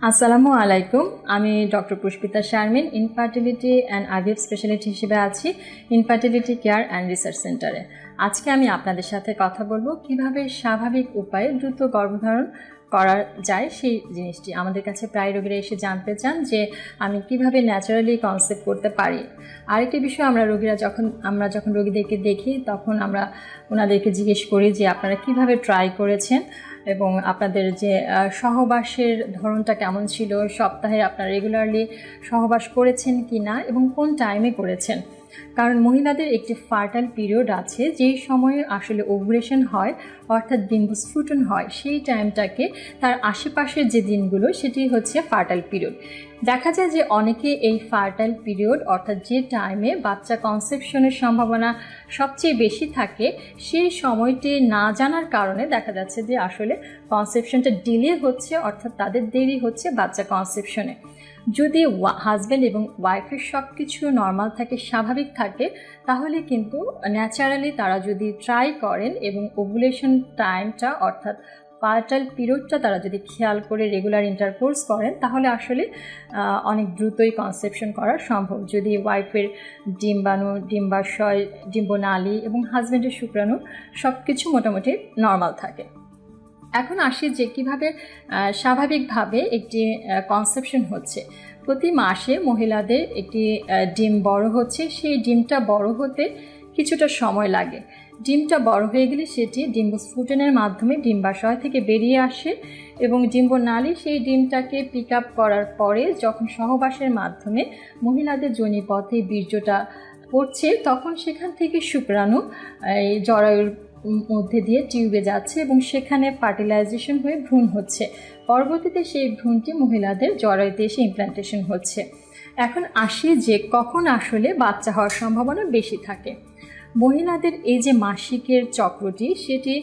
আসসালামু আলাইকুম। আমি doctor Pushpita Sharmin infertility and IVF speciality হিসেবে আছি ইনফার্টিলিটি কেয়ার অ্যান্ড রিসার্চ সেন্টারে আজকে আমি আপনাদের সাথে কথা বলব কীভাবে স্বাভাবিক উপায়ে দ্রুত গর্ভধারণ করা যায়, সেই জিনিসটি। আমাদের কাছে প্রায় রোগীরা এসে জানতে চান যে আমি কীভাবে ন্যাচারালি কনসেপ্ট করতে পারি। আরেকটি বিষয়, আমরা রোগীরা যখন, আমরা যখন রোগীদেরকে দেখি, তখন আমরা ওনাদেরকে জিজ্ঞেস করি যে আপনারা কীভাবে ট্রাই করেছেন। এবং আপনাদের যে সহবাসের ধরনটা কেমন ছিল, সপ্তাহে আপনারা রেগুলারলি সহবাস করেছেন কি না এবং কোন টাইমে করেছেন? কারণ মহিলাদের একটি ফার্টাইল পিরিয়ড আছে, যেই সময়ে আসলে ওভুলেশন হয়, অর্থাৎ ডিম্বস্ফুটন হয়, সেই টাইমটাকে তার আশেপাশের যে দিনগুলো, সেটি হচ্ছে ফার্টাইল পিরিয়ড। দেখা যায় যে অনেকে এই ফার্টাইল পিরিয়ড, অর্থাৎ যে টাইমে বাচ্চা কনসেপশনের সম্ভাবনা সবচেয়ে বেশি থাকে, সেই সময়টি না জানার কারণে দেখা যাচ্ছে যে আসলে কনসেপশনটা ডিলে হচ্ছে, অর্থাৎ তাদের দেরি হচ্ছে বাচ্চা কনসেপশনে। যদি হাজব্যান্ড এবং ওয়াইফের সব কিছু নর্মাল থাকে, স্বাভাবিক থাকে, তাহলে কিন্তু ন্যাচারালি তারা যদি ট্রাই করেন এবং ওভুলেশন টাইমটা অর্থাৎ পার্টাল পিরিয়ডটা তারা যদি খেয়াল করে রেগুলার ইন্টারকোর্স করেন, তাহলে আসলে অনেক দ্রুতই কনসেপশন করা সম্ভব। যদি ওয়াইফের ডিম্বাণু, ডিম্বাশয়, ডিম্বনালী এবং হাজব্যান্ডের শুক্রাণু সব কিছু মোটামুটি নর্মাল থাকে। এখন আসি যে কীভাবে স্বাভাবিকভাবে একটি কনসেপশন হচ্ছে। প্রতি মাসে মহিলাদের একটি ডিম বড় হচ্ছে। সেই ডিমটা বড় হতে কিছুটা সময় লাগে। ডিমটা বড় হয়ে গেলে সেটি ডিম্বস্ফুটনের মাধ্যমে ডিম্বাশয় থেকে বেরিয়ে আসে এবং ডিম্বনালী সেই ডিমটাকে পিক আপ করার পরে যখন সহবাসের মাধ্যমে মহিলাদের যোনিপথে বীর্যটা পড়ছে, তখন সেখান থেকে শুক্রাণু, এই জরায়ুর মধ্যে দিয়ে টিউবে যাচ্ছে এবং সেখানে ফার্টিলাইজেশন হয়ে ভ্রূণ হচ্ছে। পরবর্তীতে সেই ভ্রূণটি মহিলাদের জরায়ুতে এসে ইমপ্লান্টেশন হচ্ছে। এখন আসি যে কখন আসলে বাচ্চা হওয়ার সম্ভাবনা বেশি থাকে। মহিলাদের এই যে মাসিকের চক্রটি, সেটি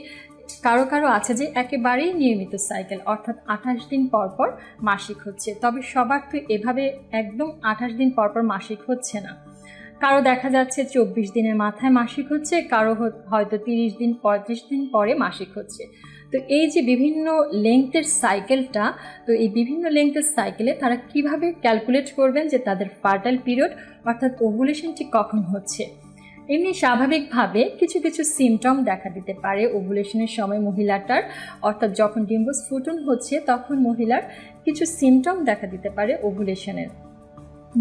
কারও কারও আছে যে একেবারেই নিয়মিত সাইকেল অর্থাৎ আঠাশ দিন পর পর মাসিক হচ্ছে। তবে সবার তো এভাবে একদম আঠাশ দিন পর পর মাসিক হচ্ছে না। কারও দেখা যাচ্ছে চব্বিশ দিনের মাথায় মাসিক হচ্ছে, কারও হয়তো তিরিশ দিন, পঁয়ত্রিশ দিন পরে মাসিক হচ্ছে। তো এই যে বিভিন্ন লেংথের সাইকেলটা তো এই বিভিন্ন লেংথের সাইকেলে তারা কীভাবে ক্যালকুলেট করবেন যে তাদের ফার্টাইল পিরিয়ড অর্থাৎ ওভুলেশনটি কখন হচ্ছে? এমনি স্বাভাবিকভাবে কিছু কিছু সিমটম দেখা দিতে পারে ওভুলেশনের সময় মহিলাটার। অর্থাৎ যখন ডিম্বস্ফুটন হচ্ছে, তখন মহিলার কিছু সিমটম দেখা দিতে পারে ওভুলেশনের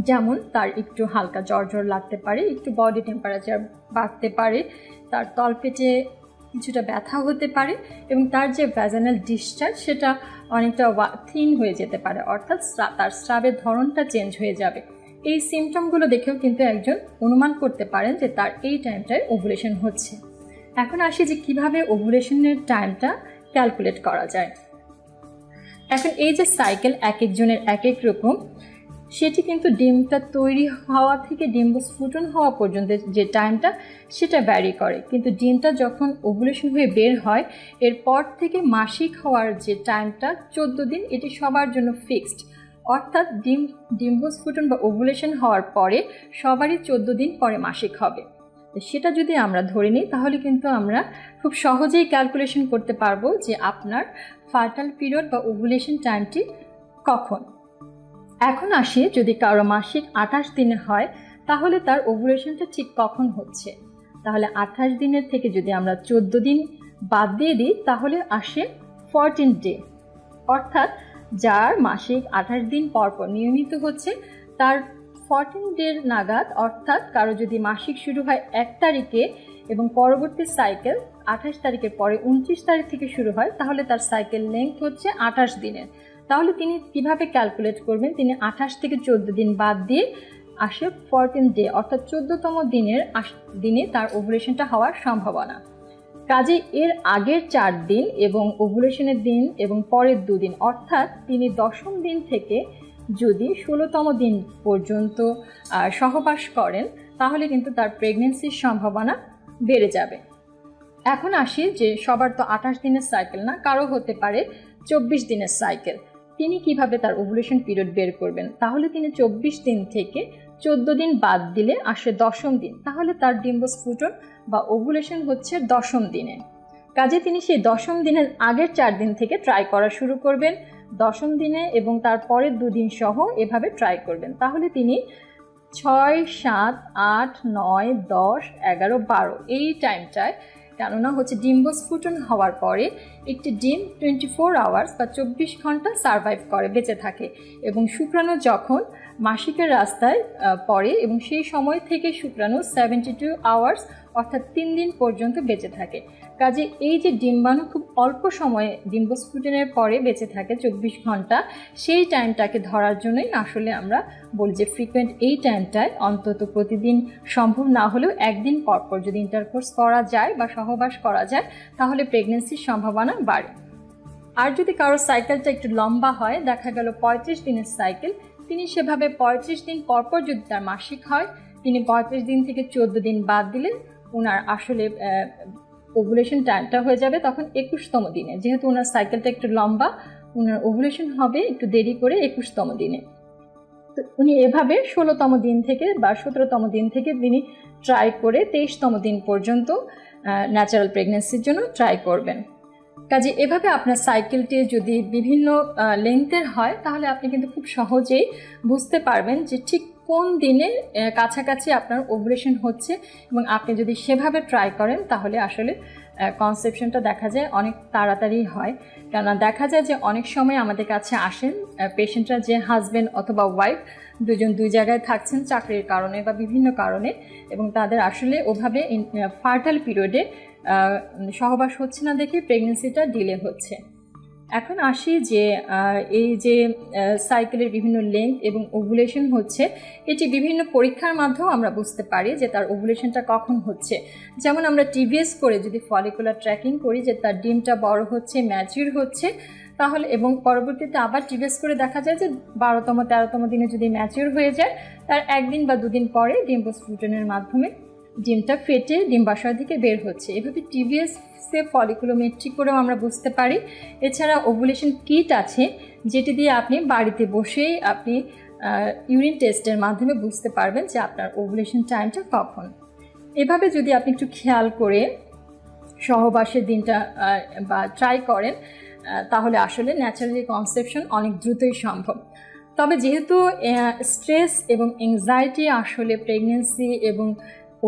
যেমন তার একটু হালকা জ্বর জ্বর লাগতে পারে, একটু বডি টেম্পারেচার বাড়তে পারে, তার তলপেটে কিছুটা ব্যথা হতে পারে এবং তার যে ভ্যাজানাল ডিসচার্জ সেটা অনেকটা থিন হয়ে যেতে পারে, অর্থাৎ তার স্রাবের ধরনটা চেঞ্জ হয়ে যাবে। এই সিমটমগুলো দেখেও কিন্তু একজন অনুমান করতে পারেন যে তার এই টাইমটায় ওভুলেশন হচ্ছে। এখন আসি যে কীভাবে ওভুলেশনের টাইমটা ক্যালকুলেট করা যায়। এখন এই যে সাইকেল এক একজনের এক এক রকম সেটি কিন্তু ডিমটা তৈরি হওয়া থেকে ডিম ডিম্বস্ফুটন হওয়া পর্যন্ত যে টাইমটা, সেটা ব্যারি করে। কিন্তু ডিমটা যখন ওভুলেশন হয়ে বের হয়, এরপর থেকে মাসিক হওয়ার যে টাইমটা, চোদ্দ দিন, এটি সবার জন্য ফিক্সড অর্থাৎ ডিম ডিম্বস্ফুটন বা ওভুলেশন হওয়ার পরে সবারই চোদ্দ দিন পরে মাসিক হবে। সেটা যদি আমরা ধরে নিই, তাহলে কিন্তু আমরা খুব সহজেই ক্যালকুলেশন করতে পারব যে আপনার ফার্টাল পিরিয়ড বা ওভুলেশন টাইমটি কখন। এখন আসি যদি কারও মাসিক আঠাশ দিনে হয়, তাহলে তার ওভুলেশনটা ঠিক কখন হচ্ছে? তাহলে আঠাশ দিনের থেকে যদি আমরা চোদ্দ দিন বাদ দিয়ে দিই, তাহলে আসে ফরটিন ডে অর্থাৎ যার মাসিক আঠাশ দিন পর পর নিয়মিত হচ্ছে, তার ফরটিন ডের নাগাদ, অর্থাৎ কারও যদি মাসিক শুরু হয় এক তারিখে এবং পরবর্তী সাইকেল আঠাশ তারিখের পরে উনত্রিশ তারিখ থেকে শুরু হয়, তাহলে তার সাইকেল লেংথ হচ্ছে আঠাশ দিনের। তাহলে তিনি কীভাবে ক্যালকুলেট করবেন? তিনি আঠাশ থেকে চোদ্দ দিন বাদ দিয়ে আসে ফরটিন ডে অর্থাৎ চোদ্দতম দিনের দিনে তার ওভুলেশনটা হওয়ার সম্ভাবনা। কাজে এর আগের চার দিন এবং ওভুলেশনের দিন এবং পরের দুদিন অর্থাৎ তিনি দশম দিন থেকে যদি ষোলোতম দিন পর্যন্ত সহবাস করেন, তাহলে কিন্তু তার প্রেগনেন্সির সম্ভাবনা বেড়ে যাবে। এখন আসি যে সবার তো আঠাশ দিনের সাইকেল না, কারও হতে পারে চব্বিশ দিনের সাইকেল তিনি কীভাবে তার ওভুলেশন পিরিয়ড বের করবেন? তাহলে তিনি চব্বিশ দিন থেকে চোদ্দ দিন বাদ দিলে আসে দশম দিন। তাহলে তার ডিম্বস্ফুটন বা ওভুলেশন হচ্ছে দশম দিনে। কাজে তিনি সেই দশম দিনের আগের চার দিন থেকে ট্রাই করা শুরু করবেন। দশম দিনে এবং তার পরের দুদিন সহ এভাবে ট্রাই করবেন। তাহলে তিনি ছয়, সাত, আট, নয়, দশ, এগারো, বারো এই টাইমটায় কেননা হচ্ছে ডিম্বস্ফুটন হওয়ার পরে একটি ডিম টোয়েন্টি ফোর আওয়ার্স বা চব্বিশ ঘণ্টা সারভাইভ করে, বেঁচে থাকে। এবং শুক্রাণু যখন মাসিকের রাস্তায় পড়ে এবং সেই সময় থেকে শুক্রাণু সেভেন্টি টু আওয়ার্স অর্থাৎ তিন দিন পর্যন্ত বেঁচে থাকে। কাজে এই যে ডিম্বাণু খুব অল্প সময়ে ডিম্বস্ফুটনের পরে বেঁচে থাকে চব্বিশ ঘণ্টা, সেই টাইমটাকে ধরার জন্যই আসলে আমরা বলি যে ফ্রিকোয়েন্ট এই টাইমটায় অন্তত প্রতিদিন সম্ভব না হলেও একদিন পর পর যদি ইন্টারকোর্স করা যায় বা সহবাস করা যায়, তাহলে প্রেগনেন্সির সম্ভাবনা বাড়ে। আর যদি কারোর সাইকেলটা একটু লম্বা হয়, দেখা গেল পঁয়ত্রিশ দিনের সাইকেল তিনি সেভাবে পঁয়ত্রিশ দিন পরপর যদি তার মাসিক হয়, তিনি পঁয়ত্রিশ দিন থেকে চোদ্দ দিন বাদ দিলে ওনার আসলে ওভুলেশন টাইমটা হয়ে যাবে তখন একুশতম দিনে। যেহেতু ওনার সাইকেলটা একটু লম্বা ওনার ওভুলেশন হবে একটু দেরি করে একুশতম দিনে। তো উনি এভাবে ষোলোতম দিন থেকে বা সতেরোতম দিন থেকে তিনি ট্রাই করে তেইশতম দিন পর্যন্ত ন্যাচারাল প্রেগনেন্সির জন্য ট্রাই করবেন। কাজে এভাবে আপনার সাইকেলটি যদি বিভিন্ন লেন্থের হয়, তাহলে আপনি কিন্তু খুব সহজেই বুঝতে পারবেন যে ঠিক কোন দিনে কাছাকাছি আপনার ওভুলেশন হচ্ছে এবং আপনি যদি সেভাবে ট্রাই করেন, তাহলে আসলে কনসেপশনটা দেখা যায় অনেক তাড়াতাড়ি হয়। কেননা দেখা যায় যে অনেক সময় আমাদের কাছে আসেন পেশেন্টরা যে হাজব্যান্ড অথবা ওয়াইফ দুজন দুই জায়গায় থাকছেন চাকরির কারণে বা বিভিন্ন কারণে এবং তাদের আসলে ওভাবে ফার্টাল পিরিয়ডে সহবাস হচ্ছে না দেখে প্রেগনেন্সিটা ডিলে হচ্ছে। এখন আসি যে এই যে সাইকেলের বিভিন্ন লেন্থ এবং ওভুলেশন হচ্ছে, এটি বিভিন্ন পরীক্ষার মাধ্যমেও আমরা বুঝতে পারি যে তার ওভুলেশনটা কখন হচ্ছে। যেমন আমরা টিভিএস করে যদি ফলিকুলার ট্র্যাকিং করি যে তার ডিমটা বড় হচ্ছে ম্যাচিউর হচ্ছে, তাহলে এবং পরবর্তীতে আবার টিভিএস করে দেখা যায় যে বারোতম তেরোতম দিনে যদি ম্যাচিউর হয়ে যায়, তার একদিন বা দুদিন পরে ডিম্বোস্ফুটনের মাধ্যমে ডিমটা ফেটে ডিম্বাশয় থেকে বের হচ্ছে। এভাবে টিভিএস সে ফলিকুলোমেট্রি করেও আমরা বুঝতে পারি। এছাড়া ওভুলেশন কিট আছে, যেটি দিয়ে আপনি বাড়িতে বসেই আপনি ইউরিন টেস্টের মাধ্যমে বুঝতে পারবেন যে আপনার ওভুলেশন টাইমটা কখন। এভাবে যদি আপনি একটু খেয়াল করে সহবাসের দিনটা বা ট্রাই করেন তাহলে আসলে ন্যাচারালি কনসেপশন অনেক দ্রুতই সম্ভব। তবে যেহেতু স্ট্রেস এবং এংজাইটি আসলে প্রেগনেন্সি এবং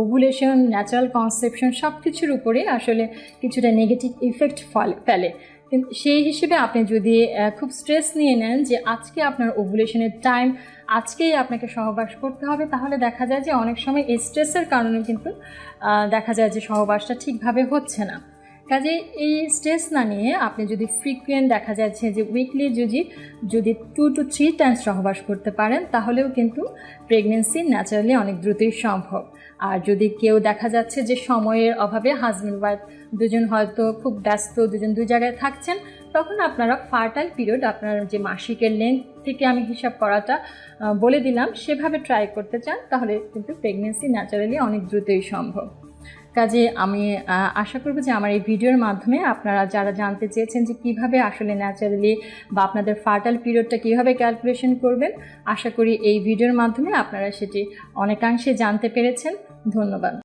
ওভুলেশন ন্যাচারাল কনসেপশন সব কিছুর উপরে আসলে কিছুটা নেগেটিভ ইফেক্ট ফেলে কিন্তু সেই হিসেবে আপনি যদি খুব স্ট্রেস নিয়ে নেন যে আজকে আপনার ওভুলেশনের টাইম আজকেই আপনাকে সহবাস করতে হবে, তাহলে দেখা যায় যে অনেক সময় এই স্ট্রেসের কারণে কিন্তু দেখা যায় যে সহবাসটা ঠিকভাবে হচ্ছে না। কাজে এই স্ট্রেস না নিয়ে আপনি যদি ফ্রিকুয়েন্ট দেখা যাচ্ছে যে উইকলি যদি যদি টু টু থ্রি টাইমস সহবাস করতে পারেন, তাহলেও কিন্তু প্রেগনেন্সি ন্যাচারালি অনেক দ্রুতই সম্ভব। আর যদি কেউ দেখা যাচ্ছে যে সময়ের অভাবে হাজব্যান্ড ওয়াইফ দুজন হয়তো খুব ব্যস্ত, দুজন দুই জায়গায় থাকছেন, তখন আপনারা ফার্টাইল পিরিয়ড আপনার যে মাসিকের লেন্থ থেকে আমি হিসাব করাটা বলে দিলাম, সেভাবে ট্রাই করতে চান, তাহলে কিন্তু প্রেগনেন্সি ন্যাচারালি অনেক দ্রুতই সম্ভব। কাজে আমি আশা করব যে আমার এই ভিডিওর মাধ্যমে আপনারা যারা জানতে চেয়েছেন যে কীভাবে আসলে ন্যাচারালি বা আপনাদের ফার্টাল পিরিয়ডটা কীভাবে ক্যালকুলেশন করবেন, আশা করি এই ভিডিওর মাধ্যমে আপনারা সেটি অনেকাংশে জানতে পেরেছেন। ধন্যবাদ।